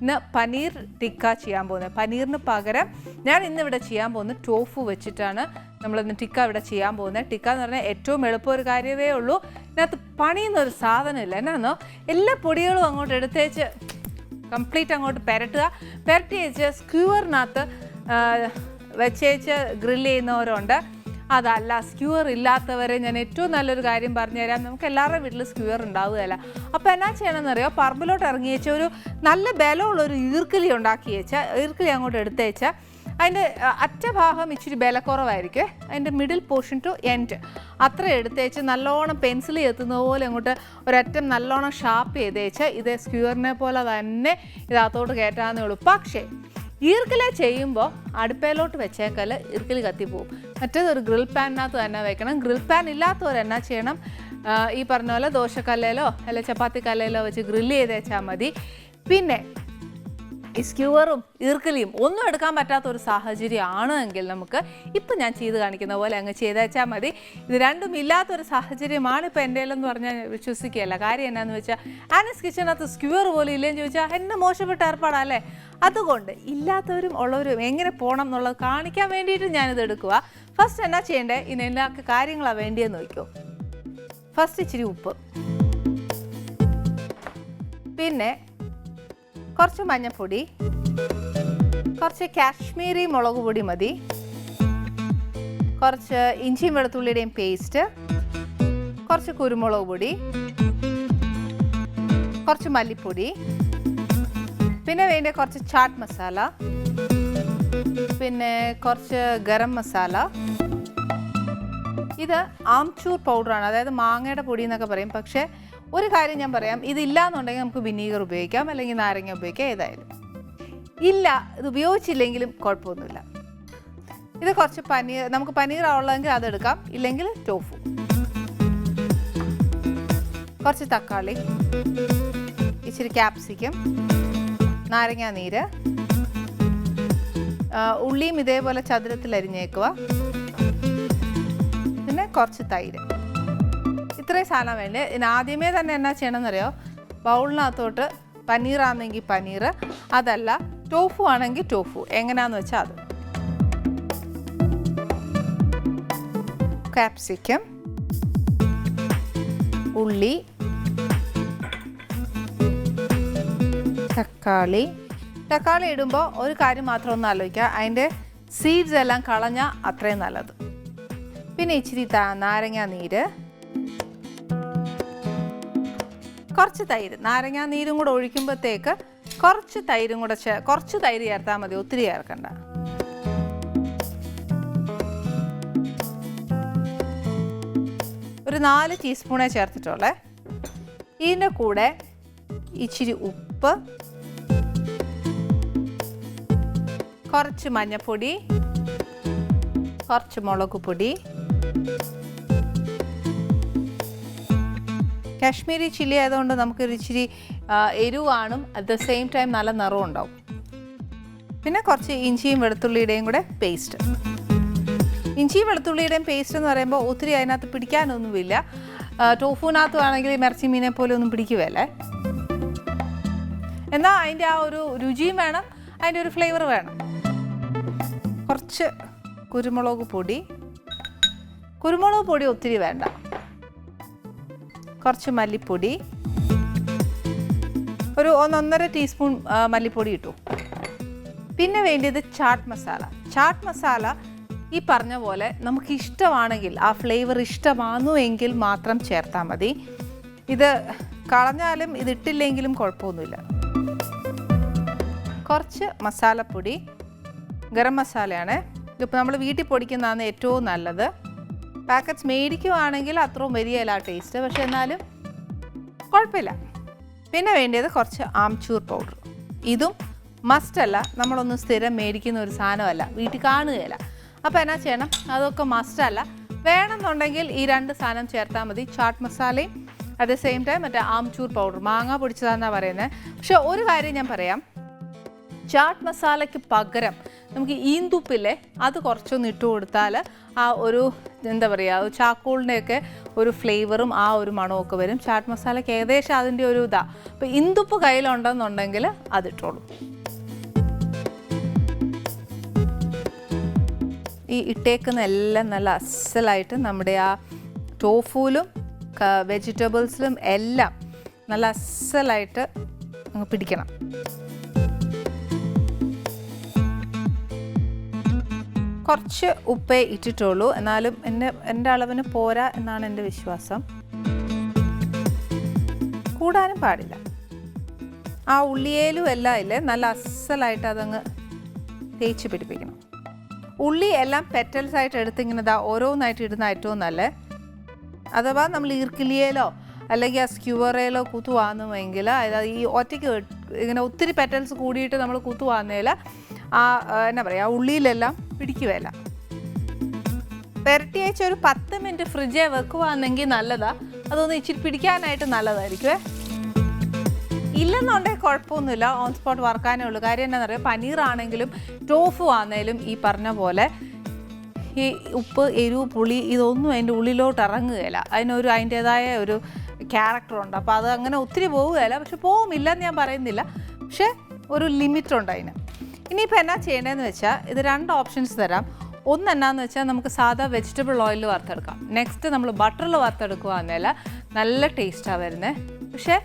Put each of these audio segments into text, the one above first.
ഇന്ന് പനീർ ടിക്ക ചെയ്യാൻ പോകുന്നത്. പനീറിന് പകരം ഞാൻ ഇന്നിവിടെ ചെയ്യാൻ പോകുന്നത് ടോഫു വെച്ചിട്ടാണ്. നമ്മളിന്ന് ടിക്ക ഇവിടെ ചെയ്യാൻ പോകുന്നത്. ടിക്ക എന്ന് പറഞ്ഞാൽ ഏറ്റവും എളുപ്പം ഒരു കാര്യമേ ഉള്ളൂ. ഇതിനകത്ത് പണിയുന്നൊരു സാധനമില്ല എന്നാന്നോ? എല്ലാ പൊടികളും അങ്ങോട്ട് എടുത്തേച്ച് കംപ്ലീറ്റ് അങ്ങോട്ട് പെരട്ടുക. പെരട്ടി വെച്ച് സ്ക്യൂവറിനകത്ത് വെച്ചേച്ച് ഗ്രില്ല് ചെയ്യുന്നവരുണ്ട്. അതല്ല സ്ക്യൂർ ഇല്ലാത്തവരെ ഞാൻ ഏറ്റവും നല്ലൊരു കാര്യം പറഞ്ഞുതരാം. നമുക്ക് എല്ലാവരുടെ വീട്ടിൽ സ്ക്യൂർ ഉണ്ടാവുകയല്ല. അപ്പോൾ എന്നാ ചെയ്യണമെന്നറിയോ? പറമ്പിലോട്ട് ഇറങ്ങി ഒരു നല്ല ബലമുള്ള ഒരു ഈർക്കിലി ഉണ്ടാക്കി വെച്ച ഈർക്കിലി അങ്ങോട്ട് എടുത്തേച്ച അതിന്റെ അറ്റഭാഗം ഇച്ചിരി ബലക്കുറവായിരിക്കും. അതിന്റെ മിഡിൽ പോർഷൻ ടു എൻഡ് അത്ര എടുത്തേച്ച് നല്ലോണം പെൻസിൽ എത്തുന്ന പോലെ അങ്ങോട്ട് ഒരറ്റം നല്ലോണം ഷാർപ്പ് ചെയ്തേച്ച് ഇത് സ്ക്യൂറിനെ പോലെ തന്നെ ഇതിനകത്തോട്ട് കയറ്റാവുന്നേ ഉള്ളൂ. പക്ഷേ ഈർക്കില ചെയ്യുമ്പോൾ അടുപ്പയിലോട്ട് വെച്ചേക്കൽ ഈർക്കൽ കത്തിപ്പോവും. മറ്റേത് ഒരു ഗ്രിൽ പാനിനകത്ത് തന്നെ വെക്കണം. ഗ്രിൽ പാൻ ഇല്ലാത്തവർ എന്നാ ചെയ്യണം? ഈ പറഞ്ഞ പോലെ ദോശക്കല്ലയിലോ അല്ലെ ചപ്പാത്തി കല്ലയിലോ വെച്ച് ഗ്രില്ല് ചെയ്ത് വെച്ചാൽ മതി. പിന്നെ ഈ സ്ക്യൂവറും ഈർക്കലിയും ഒന്നും എടുക്കാൻ പറ്റാത്ത ഒരു സാഹചര്യമാണ് എങ്കിൽ നമുക്ക് ഇപ്പം ഞാൻ ചെയ്ത് കാണിക്കുന്ന പോലെ അങ്ങ് ചെയ്തേച്ചാൽ മതി. ഇത് രണ്ടും ഇല്ലാത്തൊരു സാഹചര്യമാണ് ഇപ്പം എന്റെ എന്ന് പറഞ്ഞാൽ വിശ്വസിക്കുകയല്ല. കാര്യം എന്നാന്ന് വെച്ചാൽ ആനസ് കിച്ചനകത്ത് സ്ക്യൂവർ പോലും ഇല്ലെന്ന് ചോദിച്ചാൽ എന്നെ മോശപ്പെട്ട ഏർപ്പാടല്ലേ അതുകൊണ്ട് ഇല്ലാത്തവരും ഉള്ളവരും എങ്ങനെ പോകണം എന്നുള്ളത് കാണിക്കാൻ വേണ്ടിയിട്ട് ഞാനിത് എടുക്കുക ഫസ്റ്റ് എന്നാ ചെയ്യേണ്ടേ? ഇനി എല്ലാ കാര്യങ്ങളാണ് വേണ്ടിയെന്ന് നോക്കിയോ ഫസ്റ്റ് ഇച്ചിരി ഉപ്പ്. പിന്നെ കുറച്ച് മഞ്ഞൾപ്പൊടി കുറച്ച് കാശ്മീരി മുളക് പൊടി മതി. കുറച്ച് ഇഞ്ചിയും വെളുത്തുള്ളിയുടെയും പേസ്റ്റ്. കുറച്ച് കുരുമുളക് പൊടി. കുറച്ച് മല്ലിപ്പൊടി. പിന്നെ വേണ്ട കുറച്ച് ചാട്ട് മസാല. പിന്നെ കുറച്ച് ഗരം മസാല. ഇത് ആംചൂർ പൗഡറാണ് അതായത് മാങ്ങയുടെ പൊടി എന്നൊക്കെ പറയും. പക്ഷേ ഒരു കാര്യം ഞാൻ പറയാം ഇതില്ല എന്നുണ്ടെങ്കിൽ നമുക്ക് വിനീഗർ ഉപയോഗിക്കാം അല്ലെങ്കിൽ നാരങ്ങ ഉപയോഗിക്കാം ഏതായാലും. ഇല്ല ഇത് ഉപയോഗിച്ചില്ലെങ്കിലും കുഴപ്പമൊന്നുമില്ല. ഇത് കുറച്ച് പനീർ നമുക്ക് പനീർ ഉള്ളതെങ്കിൽ അതെടുക്കാം ഇല്ലെങ്കിൽ ടോഫു. കുറച്ച് തക്കാളി ഇച്ചിരി ക്യാപ്സിക്കം. നാരങ്ങാ നീര്. ഉള്ളിയും ഇതേപോലെ ചതുരത്തിൽ അരിഞ്ഞേക്കുക പിന്നെ കുറച്ച് തൈര്. ഇത്രയും സാധനം വേണ്ടി? ഇതിന് ആദ്യമേ തന്നെ എന്നാ ചെയ്യണമെന്നറിയോ? ബൗളിനകത്തോട്ട് പനീറാണെങ്കിൽ പനീർ അതല്ല ടോഫു ആണെങ്കിൽ ടോഫു. എങ്ങനെയാന്ന് വെച്ചാൽ അത്. കാപ്സിക്കം ഉള്ളി തക്കാളി. തക്കാളി ഇടുമ്പോൾ ഒരു കാര്യം മാത്രം ഒന്ന് ആലോചിക്കുക. അതിന്റെ സീഡ്സ് എല്ലാം കളഞ്ഞാൽ അത്രയും നല്ലത്. പിന്നെ ഇച്ചിരി നാരങ്ങാ നീര്. കുറച്ച് തൈര്. നാരങ്ങ നീരും കൂടെ ഒഴിക്കുമ്പോഴത്തേക്ക് കുറച്ച് തൈരും കൂടെ ചേ കുറച്ച് തൈര് ചേർത്താൽ മതി. ഒത്തിരി ചേർക്കണ്ട. ഒരു നാല് ടീസ്പൂണേ ചേർത്തിട്ടുള്ളേ. ഇതിന്റെ കൂടെ ഇച്ചിരി ഉപ്പ് കുറച്ച് മഞ്ഞപ്പൊടി കുറച്ച് മുളക് പൊടി കാശ്മീരി ചില്ലി ആയതുകൊണ്ട് നമുക്കൊരു ഇച്ചിരി എരിവാണും. അറ്റ് ദ സെയിം ടൈം നല്ല നിറവും ഉണ്ടാവും. പിന്നെ കുറച്ച് ഇഞ്ചിയും വെളുത്തുള്ളിയുടെയും കൂടെ പേസ്റ്റ് ഇഞ്ചിയും വെളുത്തുള്ളിയുടെയും പേസ്റ്റ് എന്ന് പറയുമ്പോൾ ഒത്തിരി അതിനകത്ത് പിടിക്കാനൊന്നുമില്ല. ടോഫുവിനകത്തു ആണെങ്കിൽ മിറച്ചി മീനെ പോലെ ഒന്നും പിടിക്കുകയല്ലേ? എന്നാൽ അതിന്റെ ആ ഒരു രുചിയും വേണം അതിന്റെ ഒരു ഫ്ലേവർ വേണം. കുറച്ച് കുരുമുളക് പൊടി. കുരുമുളക് പൊടി ഒത്തിരി വേണ്ട. കുറച്ച് മല്ലിപ്പൊടി. ഒരു ഒന്നൊന്നര ടീസ്പൂൺ മല്ലിപ്പൊടി ഇട്ടു. പിന്നെ വേണ്ടിയത് ചാട്ട് മസാല. ചാട്ട് മസാല ഈ പറഞ്ഞ പോലെ നമുക്ക് ഇഷ്ടമാണെങ്കിൽ ആ ഫ്ലേവർ ഇഷ്ടമാണു എങ്കിൽ മാത്രം ചേർത്താൽ മതി. ഇത് കളഞ്ഞാലും ഇതിട്ടില്ലെങ്കിലും കുഴപ്പമൊന്നുമില്ല. കുറച്ച് മസാലപ്പൊടി ഗരം മസാലയാണ്. ഇതിപ്പോൾ നമ്മൾ വീട്ടിൽ പൊടിക്കുന്നതാണ് ഏറ്റവും നല്ലത്. പാക്കറ്റ്സ് മേടിക്കുവാണെങ്കിൽ അത്രയും വരികയില്ല ആ ടേസ്റ്റ് പക്ഷെ എന്നാലും കുഴപ്പമില്ല. പിന്നെ വേണ്ടത് കുറച്ച് ആംചൂർ പൗഡർ. ഇതും മസ്റ്റല്ല നമ്മളൊന്നും സ്ഥിരം മേടിക്കുന്ന ഒരു സാധനമല്ല. വീട്ടിൽ കാണുകയില്ല. അപ്പോൾ എന്നാ ചെയ്യണം? അതൊക്കെ മസ്റ്റല്ല വേണമെന്നുണ്ടെങ്കിൽ ഈ രണ്ട് സാധനം ചേർത്താൽ മതി. ചാട്ട് മസാലയും അറ്റ് ദ സെയിം ടൈം മറ്റേ ആംചൂർ പൗഡർ. മാങ്ങ പൊടിച്ചതാണെന്നാണ് പറയുന്നത് പക്ഷേ ഒരു കാര്യം ഞാൻ പറയാം. ചാട്ട് മസാലയ്ക്ക് പകരം നമുക്ക് ഈന്തുപ്പില്ലേ അത് കുറച്ചൊന്ന് ഇട്ട് കൊടുത്താൽ ആ ഒരു എന്താ പറയുക ചാക്കോളിന്റെയൊക്കെ ഒരു ഫ്ലേവറും ആ ഒരു മണമൊക്കെ വരും. ചാട്ട് മസാലയ്ക്ക് ഏകദേശം അതിന്റെ ഒരു ഇതാ. അപ്പോൾ ഇന്തുപ്പ് കയ്യിലുണ്ടെന്നുണ്ടെങ്കിൽ അതിട്ടോളൂ ഈ ഇട്ടേക്കുന്ന എല്ലാം നല്ല അസലായിട്ട് നമ്മുടെ ആ ടോഫൂലും വെജിറ്റബിൾസിലും എല്ലാം നല്ല അസലായിട്ട് പിടിക്കണം. കുറച്ച് ഉപ്പേ ഇട്ടിട്ടുള്ളൂ. എന്നാലും എന്റെ എന്റെ അളവിന് പോരാ എന്നാണ് എന്റെ വിശ്വാസം. കൂടാനും പാടില്ല. ആ ഉള്ളിയേലും എല്ലാം ഇല്ലേ? നല്ല അസലായിട്ട് അതങ്ങ് തേച്ച് പിടിപ്പിക്കണം. ഉള്ളി എല്ലാം പെറ്റൽസ് ആയിട്ട് എടുത്ത് ഇങ്ങനെ ദാ ഓരോന്നായിട്ട് ഇടുന്ന ഏറ്റവും നല്ല അഥവാ നമ്മൾ ഈർക്കിലിയേലോ അല്ലെങ്കിൽ ആ സ്ക്യൂവറേലോ കുത്തുവാന്നുമെങ്കിൽ അതായത് ഈ ഒറ്റയ്ക്ക് ഇങ്ങനെ ഒത്തിരി പെറ്റൽസ് കൂടിയിട്ട് നമ്മൾ കുത്തുവാന്നേൽ ആ എന്നാ പറയുക ഉള്ളിയിലെല്ലാം പിടിക്കുകയല്ല. പെരട്ടി അയച്ച ഒരു പത്ത് മിനിറ്റ് ഫ്രിഡ്ജേ വെക്കുവാണെങ്കിൽ നല്ലതാ. അതൊന്ന് ഇച്ചിരി പിടിക്കാനായിട്ട് നല്ലതായിരിക്കുമേ ഇല്ലെന്നുണ്ടെങ്കിൽ കുഴപ്പമൊന്നുമില്ല. ഓൺ സ്പോട്ട് വറക്കാനേ ഉള്ളൂ. കാര്യം എന്താണെന്ന് പറയുക പനീറാണെങ്കിലും ടോഫു ആണെങ്കിലും ഈ പറഞ്ഞ പോലെ ഈ ഉപ്പ് എരിവ് പുളി ഇതൊന്നും അതിന്റെ ഉള്ളിലോട്ട് ഇറങ്ങുകയില്ല. അതിനൊരു അതിന്റേതായ ഒരു ക്യാരക്ടറുണ്ട് അപ്പോൾ അത് അങ്ങനെ ഒത്തിരി പോവുകയില്ല. പക്ഷെ പോകുമില്ലെന്ന് ഞാൻ പറയുന്നില്ല. പക്ഷേ ഒരു ലിമിറ്റുണ്ട് അതിന്. ഇനിയിപ്പോൾ എന്നാ ചെയ്യേണ്ടതെന്ന് വെച്ചാൽ ഇത് രണ്ട് ഓപ്ഷൻസ് തരാം. ഒന്ന് എന്നാന്ന് വെച്ചാൽ നമുക്ക് സാധാ വെജിറ്റബിൾ ഓയിലിൽ വറുത്തെടുക്കാം. നെക്സ്റ്റ് നമ്മൾ ബട്ടറിൽ വറുത്തെടുക്കുകയാണെങ്കിൽ നല്ല ടേസ്റ്റാണ് വരുന്നത് പക്ഷേ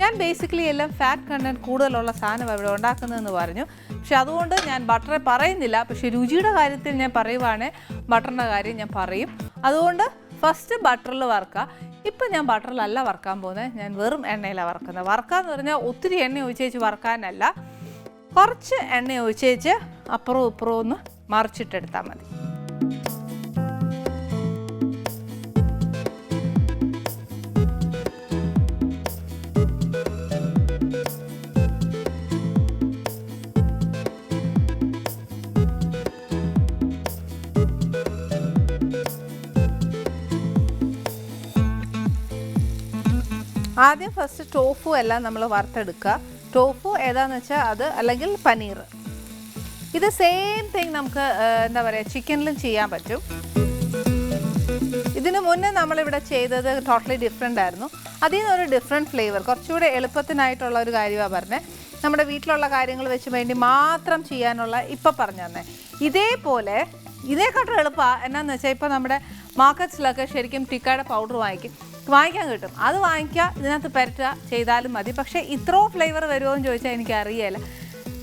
ഞാൻ ബേസിക്കലി എല്ലാം ഫാറ്റ് കണ്ടന്റ് കൂടുതലുള്ള സാധനം ഇവിടെ ഉണ്ടാക്കുന്നതെന്ന് പറഞ്ഞു. പക്ഷെ അതുകൊണ്ട് ഞാൻ ബട്ടറെ പറയുന്നില്ല. പക്ഷേ രുചിയുടെ കാര്യത്തിൽ ഞാൻ പറയുവാണെങ്കിൽ ബട്ടറിന്റെ കാര്യം ഞാൻ പറയും. അതുകൊണ്ട് ഫസ്റ്റ് ബട്ടറിൽ വറുക്കുക ഇപ്പം ഞാൻ ബട്ടറിലല്ല വറുക്കാൻ പോകുന്നത് ഞാൻ വെറും എണ്ണയിലാണ് വറുക്കുന്നത്. വറുക്കാന്ന് പറഞ്ഞാൽ ഒത്തിരി എണ്ണ ഒഴിച്ചേച്ച് വറുക്കാനല്ല. കുറച്ച് എണ്ണ ഒഴിച്ചേച്ച് അപ്പുറവും ഇപ്പുറവും ഒന്ന് മറിച്ചിട്ടെടുത്താൽ മതി. ആദ്യം ഫസ്റ്റ് ടോഫു എല്ലാം നമ്മൾ വറുത്തെടുക്കുക. ടോഫു ഏതാന്ന് വെച്ചാൽ അത് അല്ലെങ്കിൽ പനീർ. ഇത് സെയിം തിങ് നമുക്ക് എന്താ പറയുക ചിക്കനിലും ചെയ്യാൻ പറ്റും. ഇതിനു മുന്നേ നമ്മളിവിടെ ചെയ്തത് ടോട്ടലി ഡിഫറെന്റ് ആയിരുന്നു. അതിൽ നിന്ന് ഒരു ഡിഫറെന്റ് ഫ്ലേവർ കുറച്ചുകൂടെ എളുപ്പത്തിനായിട്ടുള്ള ഒരു കാര്യമാണ് പറഞ്ഞത് നമ്മുടെ വീട്ടിലുള്ള കാര്യങ്ങൾ വെച്ച് വേണ്ടി മാത്രം ചെയ്യാനുള്ള ഇപ്പം പറഞ്ഞു തന്നെ ഇതേപോലെ ഇതേക്കാട്ടും എളുപ്പമാണ് എന്നാന്ന് വെച്ചാൽ ഇപ്പോൾ നമ്മുടെ മാർക്കറ്റ്സിലൊക്കെ ശരിക്കും ടിക്കയുടെ പൗഡർ വാങ്ങിക്കും. വാങ്ങിക്കാൻ കിട്ടും. അത് വാങ്ങിക്കുക ഇതിനകത്ത് പെരട്ടുക ചെയ്താലും മതി. പക്ഷേ ഇത്രയും ഫ്ലേവർ വരുമോ എന്ന് ചോദിച്ചാൽ എനിക്ക് അറിയില്ല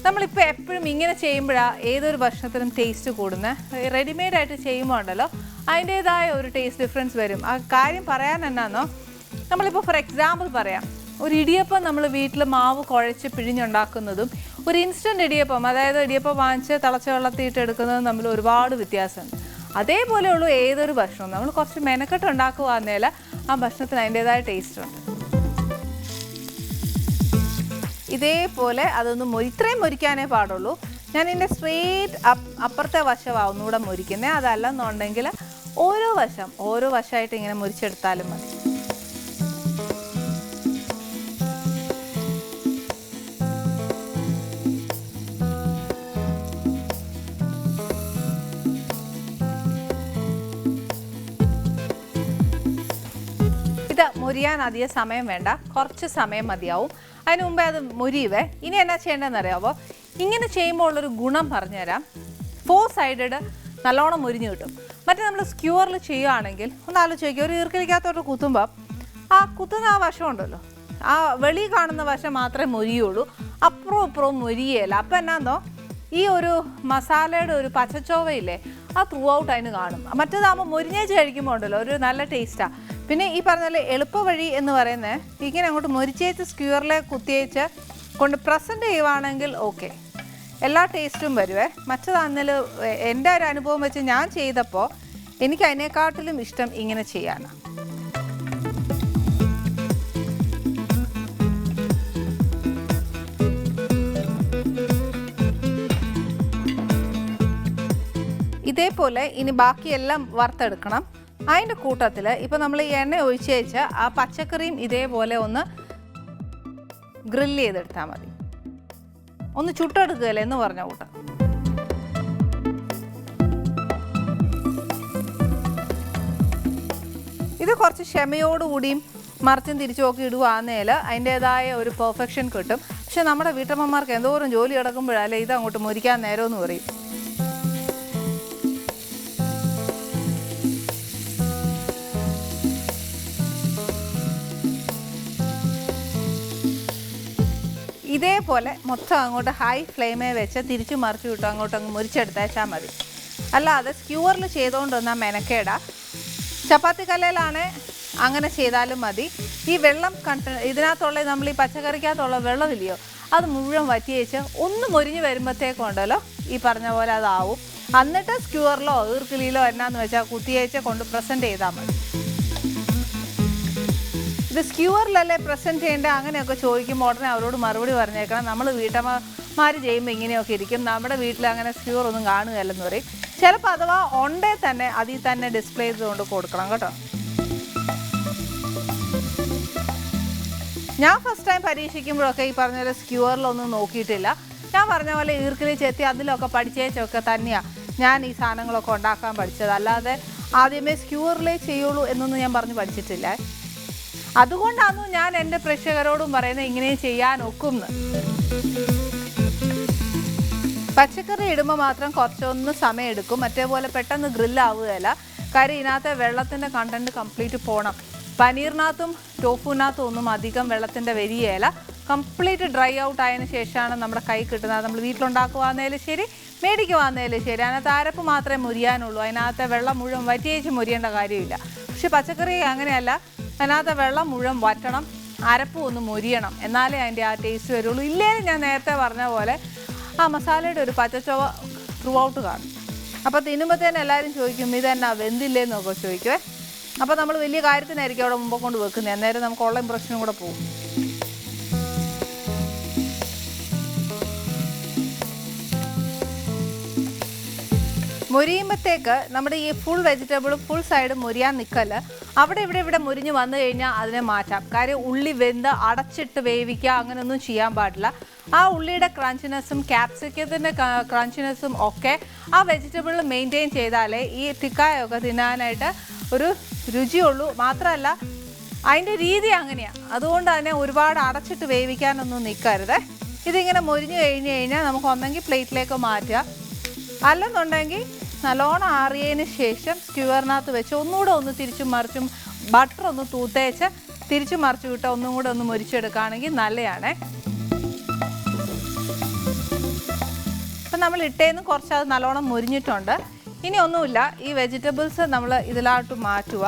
നമ്മളിപ്പോൾ എപ്പോഴും ഇങ്ങനെ ചെയ്യുമ്പോഴാണ് ഏതൊരു ഭക്ഷണത്തിനും ടേസ്റ്റ് കൂടുന്നത് റെഡിമെയ്ഡ് ആയിട്ട് ചെയ്യുമ്പോൾ ഉണ്ടല്ലോ അതിന്റേതായ ഒരു ടേസ്റ്റ് ഡിഫറൻസ് വരും. ആ കാര്യം പറയാൻ എന്നാന്നോ? നമ്മളിപ്പോൾ ഫോർ എക്സാമ്പിൾ പറയാം. ഒരു ഇടിയപ്പം നമ്മൾ വീട്ടിൽ മാവ് കുഴച്ച് പിഴിഞ്ഞുണ്ടാക്കുന്നതും ഒരു ഇൻസ്റ്റന്റ് ഇടിയപ്പം അതായത് ഇടിയപ്പം വാങ്ങിച്ച് തിളച്ച വെള്ളത്തിയിട്ട് എടുക്കുന്നതും തമ്മിൽ ഒരുപാട് വ്യത്യാസമുണ്ട്. അതേപോലെയുള്ളൂ ഏതൊരു ഭക്ഷണവും. നമ്മൾ കുറച്ച് മെനക്കെട്ട് ഉണ്ടാക്കുകയാണെങ്കിൽ ആ ഭക്ഷണത്തിന് അതിന്റേതായ ടേസ്റ്റ് ഉണ്ട്. ഇതേപോലെ അതൊന്ന് ഇത്രയും മുരിക്കാനേ പാടുള്ളൂ. ഞാൻ ഇതിന്റെ സ്ട്രേറ്റ് അപ്പുറത്തെ വശമാണ് ഒന്നുകൂടെ മുരിക്കുന്നത് അതല്ലെന്നുണ്ടെങ്കിൽ ഓരോ വശം ഓരോ വശമായിട്ട് ഇങ്ങനെ മുരിച്ചെടുത്താലും മതി. മുരിയാൻ അധികം സമയം വേണ്ട. കുറച്ച് സമയം മതിയാവും. അതിന് മുമ്പേ അത് മുരിയുവേ. ഇനി എന്നാ ചെയ്യേണ്ടതെന്ന് അറിയാമോ ഇങ്ങനെ ചെയ്യുമ്പോൾ ഉള്ളൊരു ഗുണം പറഞ്ഞുതരാം. ഫോർ സൈഡഡ് നല്ലോണം മുരിഞ്ഞു കിട്ടും. മറ്റേ നമ്മൾ സ്ക്യൂറിൽ ചെയ്യുകയാണെങ്കിൽ ഒന്ന് ആലോചിച്ച് നോക്കി ഒരു ഈർക്കലിക്കകത്തോട്ട് കുത്തുമ്പോൾ ആ കുത്തുന്ന ആ വശം ഉണ്ടല്ലോ. ആ വെളി കാണുന്ന വശം മാത്രമേ മുരിയുള്ളൂ. അപ്പുറവും ഇപ്പുറവും മുരിയേല. അപ്പം എന്നാന്നോ? ഈ ഒരു മസാലയുടെ ഒരു പച്ചച്ചോവയില്ലേ? ആ ത്രൂ ഔട്ട് അതിന് കാണും. മറ്റേതാകുമ്പോൾ മുരിഞ്ഞേച്ച് കഴിക്കുമ്പോൾ ഉണ്ടല്ലോ ഒരു നല്ല ടേസ്റ്റാണ് പിന്നെ ഈ പറഞ്ഞ എളുപ്പ വഴി എന്ന് പറയുന്നത് ഇങ്ങനെ അങ്ങോട്ട് മുരിച്ചേച്ച് സ്ക്യൂറിലെ കുത്തിയേച്ച് കൊണ്ട് പ്രസന്റ് ചെയ്യുവാണെങ്കിൽ ഓക്കെ എല്ലാ ടേസ്റ്റും വരുവേ. മറ്റതാണെങ്കിൽ എന്റെ ഒരു അനുഭവം വെച്ച് ഞാൻ ചെയ്തപ്പോൾ എനിക്ക് അതിനെക്കാട്ടിലും ഇഷ്ടം ഇങ്ങനെ ചെയ്യാനാണ് ഇതേപോലെ ഇനി ബാക്കിയെല്ലാം വറുത്തെടുക്കണം. അതിന്റെ കൂട്ടത്തിൽ ഇപ്പോൾ നമ്മൾ ഈ എണ്ണ ഒഴിച്ച് വെച്ച ആ പച്ചക്കറിയും ഇതേപോലെ ഒന്ന് ഗ്രില്ല് ചെയ്തെടുത്താൽ മതി. ഒന്ന് ചുട്ടെടുക്കുകയല്ലേ എന്ന് പറഞ്ഞ കൂട്ടം. ഇത് കുറച്ച് ക്ഷമയോടുകൂടിയും മറിച്ചും തിരിച്ചു ഒക്കെ ഇടുവാന്നേൽ അതിന്റേതായ ഒരു പെർഫെക്ഷൻ കിട്ടും. പക്ഷെ നമ്മുടെ വീട്ടമ്മമാർക്ക് എന്തോരം ജോലി കിടക്കുമ്പോഴല്ലേ ഇത് അങ്ങോട്ട് മുരിക്കാൻ നേരമെന്ന് പറയും. ഇതേപോലെ മൊത്തം അങ്ങോട്ട് ഹൈ ഫ്ലെയിമേ വെച്ച് തിരിച്ചു മറിച്ചു വിട്ടു. അങ്ങോട്ട് അങ്ങ് മുരിച്ചെടുത്തേച്ചാൽ മതി. അല്ലാതെ ചെയ്തുകൊണ്ട് വന്നാൽ മെനക്കേട. ചപ്പാത്തി കല്ലയിലാണ് അങ്ങനെ ചെയ്താലും മതി. ഈ വെള്ളം കണ്ട ഇതിനകത്തുള്ള നമ്മൾ ഈ പച്ചക്കറിക്കകത്തുള്ള വെള്ളമില്ലയോ അത് മുഴുവൻ വറ്റി വെച്ച് ഒന്ന് മുരിഞ്ഞ് വരുമ്പോഴത്തേക്കുണ്ടല്ലോ ഈ പറഞ്ഞ പോലെ അതാവും. എന്നിട്ട് സ്ക്യൂറിലോ ഈർക്കിളിയിലോ എന്നാന്ന് വെച്ചാൽ കുത്തിയേച്ച് കൊണ്ട് പ്രസന്റ് ചെയ്താൽ മതി. ഇത് സ്ക്യൂറിലല്ലേ പ്രസന്റ് ചെയ്യേണ്ടത് അങ്ങനെയൊക്കെ ചോദിക്കുമ്പോൾ ഉടനെ അവരോട് മറുപടി പറഞ്ഞേക്കണം. നമ്മൾ വീട്ടമ്മമാർ ചെയ്യുമ്പോൾ ഇങ്ങനെയൊക്കെ ഇരിക്കും. നമ്മുടെ വീട്ടിൽ അങ്ങനെ സ്ക്യൂർ ഒന്നും കാണുകയല്ലെന്ന് പറയും. ചിലപ്പോൾ അഥവാ ഉണ്ടേ തന്നെ അതിൽ തന്നെ ഡിസ്പ്ലേ ചെയ്തുകൊണ്ട് കൊടുക്കണം കേട്ടോ. ഞാൻ ഫസ്റ്റ് ടൈം പരീക്ഷിക്കുമ്പോഴൊക്കെ ഈ പറഞ്ഞ പോലെ സ്ക്യൂറിലൊന്നും നോക്കിയിട്ടില്ല. ഞാൻ പറഞ്ഞ പോലെ ഈർക്കിലി ചെത്തി അതിലൊക്കെ പഠിച്ചേച്ചൊക്കെ തന്നെയാണ് ഞാൻ ഈ സാധനങ്ങളൊക്കെ ഉണ്ടാക്കാൻ പഠിച്ചത്. അല്ലാതെ ആദ്യമേ സ്ക്യൂറിലേ ചെയ്യുള്ളൂ എന്നൊന്നും ഞാൻ പറഞ്ഞ് പഠിച്ചിട്ടില്ല. അതുകൊണ്ടാണ് ഞാൻ എന്റെ പ്രേക്ഷകരോടും പറയുന്നത് ഇങ്ങനെ ചെയ്യാൻ ഒക്കുന്നു പച്ചക്കറി ഇടുമ്പോൾ മാത്രം കുറച്ചൊന്ന് സമയം എടുക്കും മറ്റേപോലെ പെട്ടെന്ന് ഗ്രില്ലാവുകയല്ല. കാര്യം ഇതിനകത്തെ വെള്ളത്തിന്റെ കണ്ടന്റ് കംപ്ലീറ്റ് പോകണം പനീറിനകത്തും ടോഫുവിനകത്തും ഒന്നും അധികം വെള്ളത്തിന്റെ വരികയില്ല. കംപ്ലീറ്റ് ഡ്രൈ ഔട്ട് ആയതിനു ശേഷമാണ് നമ്മുടെ കൈ കിട്ടുന്നത്. നമ്മൾ വീട്ടിലുണ്ടാക്കുവാന്നേലും ശരി മേടിക്കുവാന്നേലും ശരി. അതിനകത്ത് അരപ്പ് മാത്രമേ മുരിയാനുള്ളൂ. അതിനകത്തെ വെള്ളം മുഴുവൻ വറ്റിയേച്ച് മുരിയേണ്ട കാര്യമില്ല. പക്ഷെ പച്ചക്കറി അങ്ങനെയല്ല. അതിനകത്തെ വെള്ളം മുഴുവൻ വറ്റണം അരപ്പ് ഒന്ന് മുരിയണം. എന്നാലേ അതിന്റെ ആ ടേസ്റ്റ് വരുള്ളൂ. ഇല്ലേ ഞാൻ നേരത്തെ പറഞ്ഞ പോലെ ആ മസാലയുടെ ഒരു പച്ചച്ചൊവ ത്രൂ ഔട്ട് കാണും. അപ്പോൾ തിന്നുമ്പോഴത്തേന് എല്ലാവരും ചോദിക്കും ഇതെന്നെ വെന്തില്ലേ എന്നൊക്കെ ചോദിക്കുവേ? അപ്പോൾ നമ്മൾ വലിയ കാര്യത്തിനായിരിക്കും അവിടെ മുമ്പ് കൊണ്ട് വെക്കുന്നത് അന്നേരം നമുക്ക് ഉള്ള ഇമ്പ്രഷനും കൂടെ പോകും. മുരിയുമ്പോഴത്തേക്ക് നമ്മുടെ ഈ ഫുൾ വെജിറ്റബിൾ ഫുൾ സൈഡ് മുരിയാൻ നിൽക്കൽ അവിടെ ഇവിടെ ഇവിടെ മുരിഞ്ഞ് വന്നു കഴിഞ്ഞാൽ അതിനെ മാറ്റാം. കാര്യം ഉള്ളി വെന്ത് അടച്ചിട്ട് വേവിക്കുക അങ്ങനെയൊന്നും ചെയ്യാൻ പാടില്ല. ആ ഉള്ളിയുടെ ക്രഞ്ചിനെസ്സും ക്യാപ്സിക്കത്തിന്റെ ക്രഞ്ചിനെസ്സും ഒക്കെ ആ വെജിറ്റബിൾ മെയിന്റെയിൻ ചെയ്താലേ ഈ തിക്കായൊക്കെ തിന്നാനായിട്ട് ഒരു രുചിയുള്ളൂ. മാത്രമല്ല അതിന്റെ രീതി അങ്ങനെയാണ് അതുകൊണ്ട് തന്നെ ഒരുപാട് അടച്ചിട്ട് വേവിക്കാനൊന്നും നിൽക്കരുത് ഇതിങ്ങനെ മൊരിഞ്ഞു കഴിഞ്ഞ് കഴിഞ്ഞാൽ നമുക്ക് ഒന്നെങ്കിൽ പ്ലേറ്റിലേക്ക് മാറ്റുക. അല്ലെന്നുണ്ടെങ്കിൽ നല്ലോണം ആറിയതിന് ശേഷം സ്ക്യൂവറിനകത്ത് വെച്ച് ഒന്നുകൂടെ ഒന്ന് തിരിച്ചും മറിച്ചും ബട്ടർ ഒന്ന് തൂത്തേച്ച് തിരിച്ചു മറിച്ചു വിട്ട് ഒന്നും കൂടെ ഒന്ന് മുരിച്ചെടുക്കുകയാണെങ്കിൽ നല്ലതാണേ. അപ്പം നമ്മൾ ഇട്ടേന്ന് കുറച്ച് അത് നല്ലോണം മുരിഞ്ഞിട്ടുണ്ട്. ഇനി ഒന്നുമില്ല. ഈ വെജിറ്റബിൾസ് നമ്മൾ ഇതിലോട്ട് മാറ്റുക.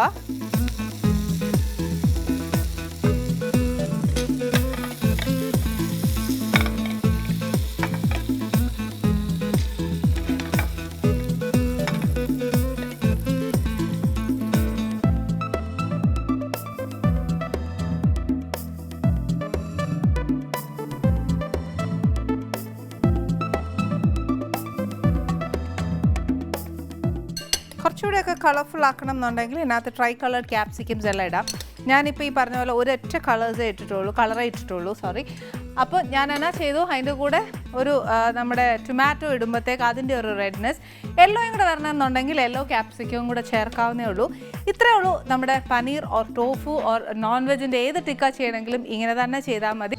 കുറച്ചുകൂടെയൊക്കെ കളർഫുൾ ആക്കണം എന്നുണ്ടെങ്കിൽ ഇതിനകത്ത് ട്രൈ കളേർഡ് ക്യാപ്സിക്കംസ് എല്ലാം ഇടാം. ഞാനിപ്പോൾ ഈ പറഞ്ഞ പോലെ ഒരൊറ്റ കളേഴ്സേ ഇട്ടിട്ടുള്ളൂ കളറേ ഇട്ടിട്ടുള്ളൂ സോറി അപ്പോൾ ഞാൻ എന്നാ ചെയ്തു? അതിന്റെ കൂടെ ഒരു നമ്മുടെ ടൊമാറ്റോ ഇടുമ്പോഴത്തേക്ക് അതിന്റെ ഒരു റെഡ്നെസ് യെല്ലോയും കൂടെ വരണമെന്നുണ്ടെങ്കിൽ യെല്ലോ ക്യാപ്സിക്കവും കൂടെ ചേർക്കാവുന്നേ ഉള്ളൂ. ഇത്രയേ ഉള്ളൂ നമ്മുടെ paneer or tofu or non വെജിന്റെ ഏത് ടിക്ക ചെയ്യണമെങ്കിലും ഇങ്ങനെ തന്നെ ചെയ്താൽ മതി.